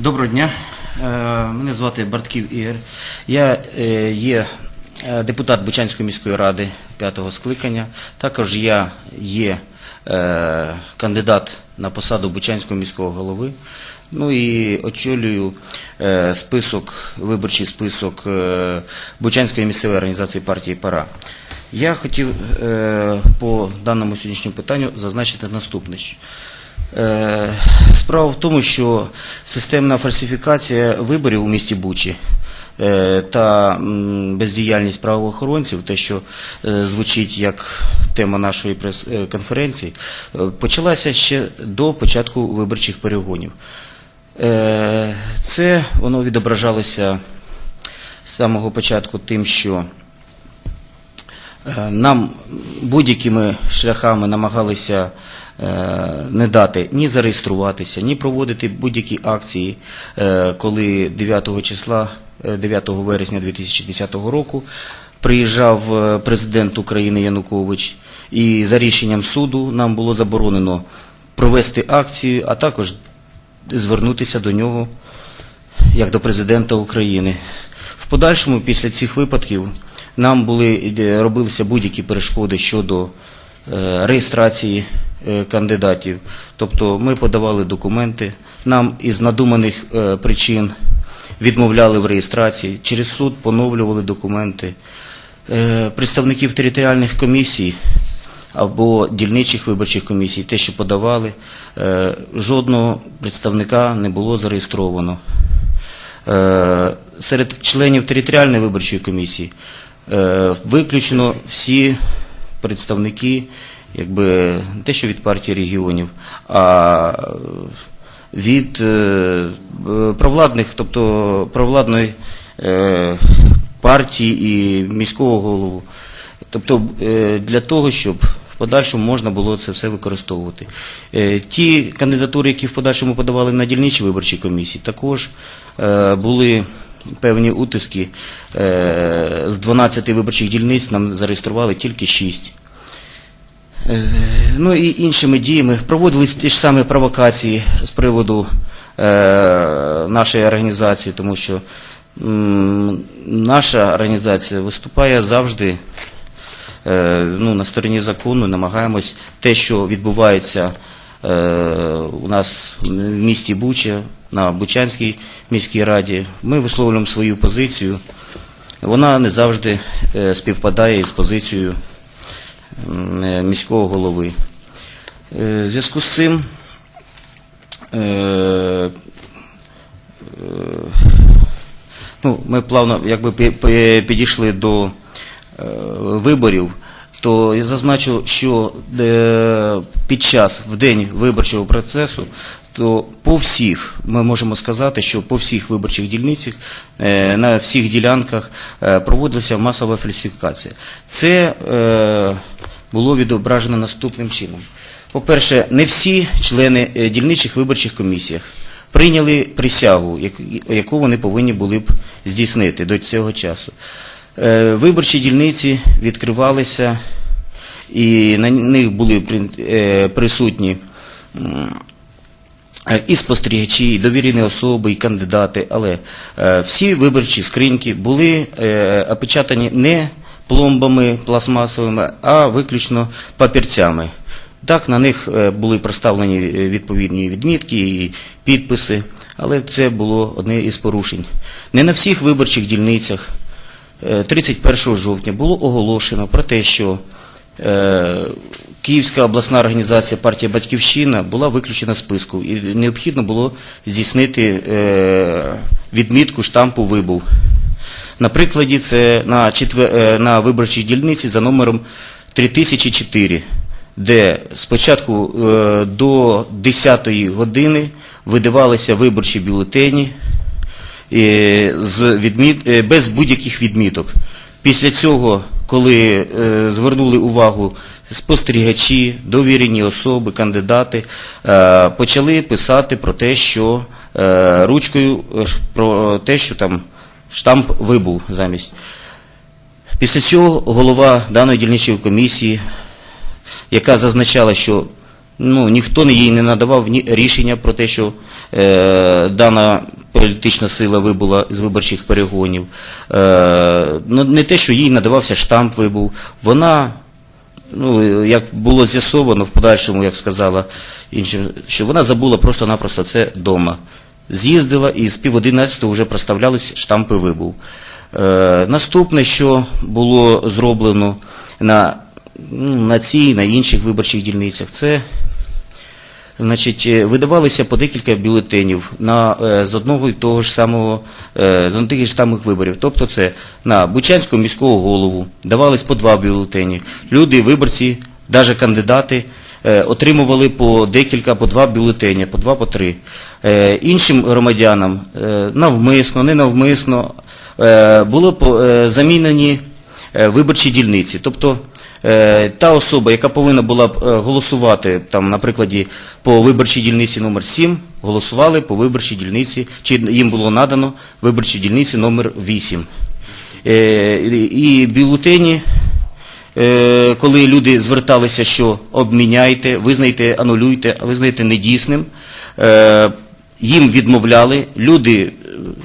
Доброго дня. Е, Мене звати Бартків Ігор. Я е, є е, депутат Бучанської міської ради п'ятого скликання. Також я є кандидат на посаду Бучанського міського голови. Ну і очолюю список, виборчий список Бучанської місцевої організації партії Пара. Я хотів по даному сьогоднішньому питанню зазначити наступне. Е, Справа в тому, що системна фальсифікація виборів у місті Бучі е, та бездіяльність правоохоронців, те, що е, звучить як тема нашої прес-конференції, почалася ще до початку виборчих перегонів. Це воно відображалося з самого початку тим, що Нам будь-якими шляхами намагалися не дати ні зареєструватися, ні проводити будь-які акції, е, коли 9 числа, е, 9 вересня 2010 року приїжджав е, президент України Янукович, і за рішенням суду нам було заборонено провести акцію, а також звернутися до нього як до президента України. В подальшому, після цих випадків, нам були е, робилися будь-які перешкоди щодо е, реєстрації е, кандидатів. Тобто ми подавали документи, нам із надуманих е, причин відмовляли в реєстрації, через суд поновлювали документи. Е, Представників територіальних комісій або дільничих виборчих комісій, те, що подавали, е, жодного представника не було зареєстровано. Е, Серед членів територіальної виборчої комісії е, виключно всі представники, якби не те, що від партії регіонів, а від е, е, провладних, тобто провладної е, партії і міського голову. Тобто е, для того, щоб в подальшому можна було це все використовувати. Е, Ті кандидатури, які в подальшому подавали на дільничі виборчі комісії, також е, були певні утиски. Е, З 12 виборчих дільниць нам зареєстрували тільки 6. Е, Ну і іншими діями проводились ті ж самі провокації з приводу е, нашої організації, тому що наша організація виступає завжди ну, на стороні закону, намагаємось те, що відбувається у нас в місті Буча, на Бучанській міській раді, ми висловлюємо свою позицію. Вона не завжди е, співпадає із позицією е, міського голови. Е, В зв'язку з цим е, е, ну, ми плавно якби пі- пі- підійшли до е, виборів, то я зазначу, що е, під час в день виборчого процесу, то по всіх ми можемо сказати, що по всіх виборчих дільницях е, на всіх ділянках е, проводилася масова фальсифікація. Це е, було відображено наступним чином. По-перше, не всі члени дільничих виборчих комісіях прийняли присягу, яку вони повинні були б здійснити до цього часу. Виборчі дільниці відкривалися, і на них були е, присутні і спостерігачі, і довірені особи, і кандидати, але е, всі виборчі скриньки були е, опечатані не пломбами пластмасовими, а виключно папірцями. Так, на них були проставлені відповідні відмітки і підписи, але це було одне із порушень. Не на всіх виборчих дільницях е, 31 жовтня було оголошено про те, що Київська обласна організація партія Батьківщина була виключена з списку і необхідно було здійснити е, відмітку штампу вибув. На прикладі це е, на виборчій дільниці за номером 3004, де спочатку е, до 10-ї години видавалися виборчі бюлетені е, е, без будь-яких відміток. Після цього, коли е, звернули увагу спостерігачі, довірені особи, кандидати, е, почали писати про те, що е, ручкою е, про те, що там штамп вибув замість. Після цього голова даної дільничої комісії, яка зазначала, що ну, ніхто їй не надавав рішення про те, що е, дана політична сила вибула з виборчих перегонів. Е, ну, не те, що їй надавався штамп вибув, вона ну, як було з'ясовано в подальшому, як сказала іншим, що вона забула просто-напросто це вдома. З'їздила і з пів одинадцятого вже проставлялись штампи вибув. Е, наступне, що було зроблено на, ну, на цій, на інших виборчих дільницях, це Значить, е, видавалися по декілька бюлетенів на, е, з одного і того ж самого, е, з тих ж самих виборів. Тобто це на Бучанського міського голову давались по два бюлетені. Люди, виборці, навіть кандидати отримували по декілька, по два бюлетені, по два, по три. Іншим громадянам навмисно, ненавмисно було замінені виборчі дільниці. Тобто та особа, яка повинна була б е, голосувати, там, на по виборчій дільниці номер 7, голосували по виборчій дільниці, чи їм було надано виборчій дільниці номер 8. Е, і- бюлетені, е, коли люди зверталися, що обміняйте, визнайте, анулюйте, визнайте недійсним, е, їм відмовляли. Люди, е,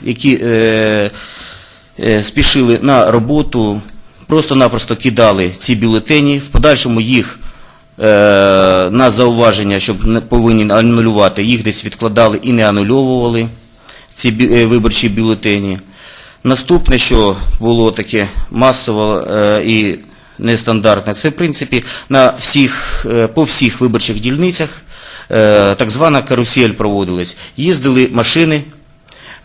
які е, е, спішили на роботу, просто-напросто кидали ці бюлетені, в подальшому їх е, на зауваження, щоб не повинні анулювати, їх десь відкладали і не анульовували ці е, виборчі бюлетені. Наступне, що було таке масово е, і нестандартне, це в принципі на всіх, е, по всіх виборчих дільницях е, так звана карусель проводилась. Їздили машини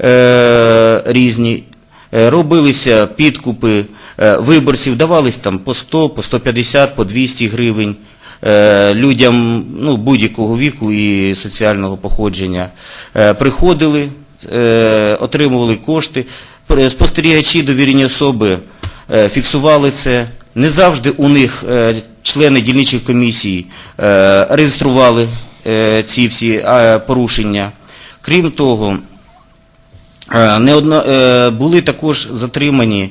е, різні, робилися підкупи е, виборців, давались там по 100, по 150, по 200 гривень е, людям ну, будь-якого віку і соціального походження. Е, приходили, е, отримували кошти, спостерігачі довірені особи е, фіксували це. Не завжди у них е, члени дільничих комісій е, реєстрували е, ці всі е, порушення. Крім того, Е, Неодно, е, були також затримані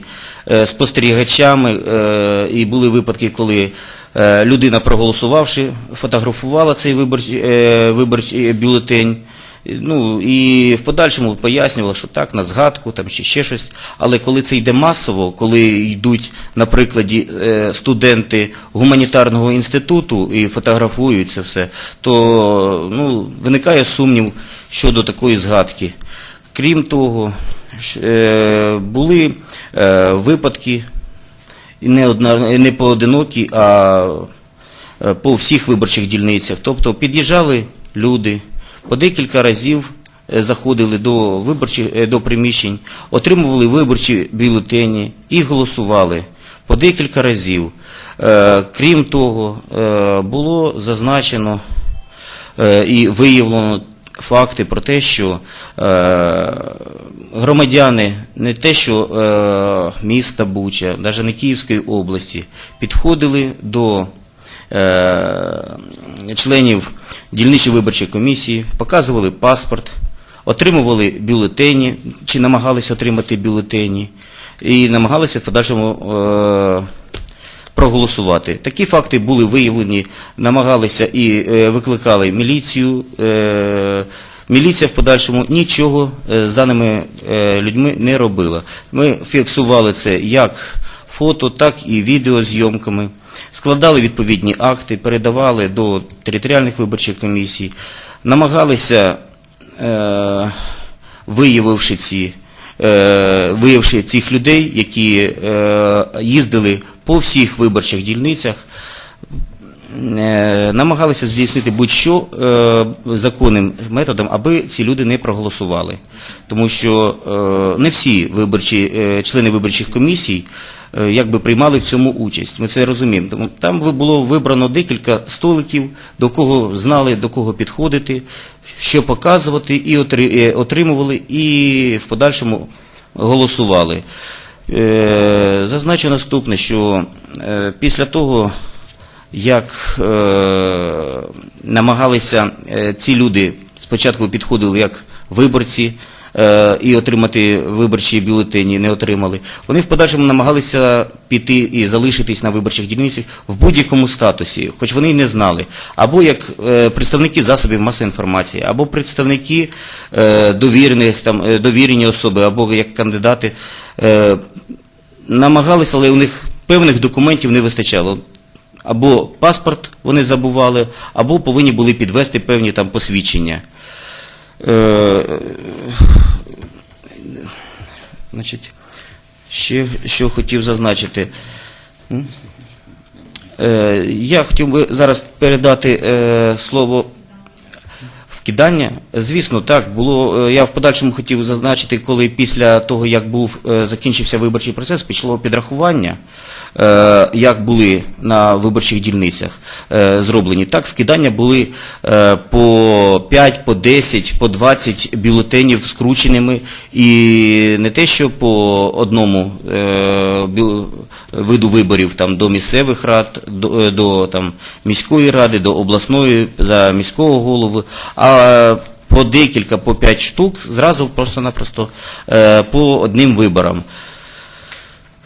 е, спостерігачами, е, і були випадки, коли е, людина, проголосувавши, фотографувала цей виборчий, е, виборчий бюлетень. Ну і в подальшому пояснювала, що так, на згадку там чи ще щось. Але коли це йде масово, коли йдуть, наприклад, е, студенти гуманітарного інституту і фотографують це все, то ну, виникає сумнів щодо такої згадки. Крім того, е, були е, випадки не, поодинокі, а е, по всіх виборчих дільницях. Тобто під'їжджали люди, по декілька разів заходили до, приміщень, отримували виборчі бюлетені і голосували по декілька разів. Крім того, було зазначено і виявлено факти про те, що е, громадяни не те, що е, міста Буча, навіть не Київської області, підходили до е, членів дільничої виборчої комісії, показували паспорт, отримували бюлетені, чи намагалися отримати бюлетені, і намагалися в подальшому е, проголосувати. Такі факти були виявлені, намагалися і е, викликали міліцію. Е, міліція в подальшому нічого е, з даними людьми не робила. Ми фіксували це як фото, так і відеозйомками. Складали відповідні акти, передавали до територіальних виборчих комісій, намагалися, виявивши ці виявивши цих людей, які їздили по всіх виборчих дільницях, е, намагалися здійснити будь-що е, законним методом, аби ці люди не проголосували. Тому що е, не всі виборчі, е, члени виборчих комісій е, якби приймали в цьому участь. Ми це розуміємо. Тому там було вибрано декілька столиків, до кого знали, до кого підходити, що показувати, і е, отримували, і в подальшому голосували. Е, Зазначу наступне, що е, після того, як е, намагалися ці люди спочатку підходили як виборці, і отримати виборчі бюлетені, не отримали. Вони в подальшому намагалися піти і залишитись на виборчих дільницях в будь-якому статусі, хоч вони й не знали, або як е, представники засобів масової інформації, або представники е, довірених там е, довірені особи, або як кандидати. Е, намагалися, але у них певних документів не вистачало. Або паспорт вони забували, або повинні були підвести певні там посвідчення. Е, значить, ще що хотів зазначити. Е, я хотів би зараз передати е, слово Вкидання, звісно, так було. е, Я в подальшому хотів зазначити, коли після того, як був е, закінчився виборчий процес, пішло підрахування, е, як були на виборчих дільницях зроблені. Так, вкидання були по 5, по 10, по 20 бюлетенів скрученими, і не те, що по одному виду виборів там до місцевих рад, до, до там міської ради, до обласної за міського голови, а по декілька, по п'ять штук зразу просто-напросто е, по одним виборам.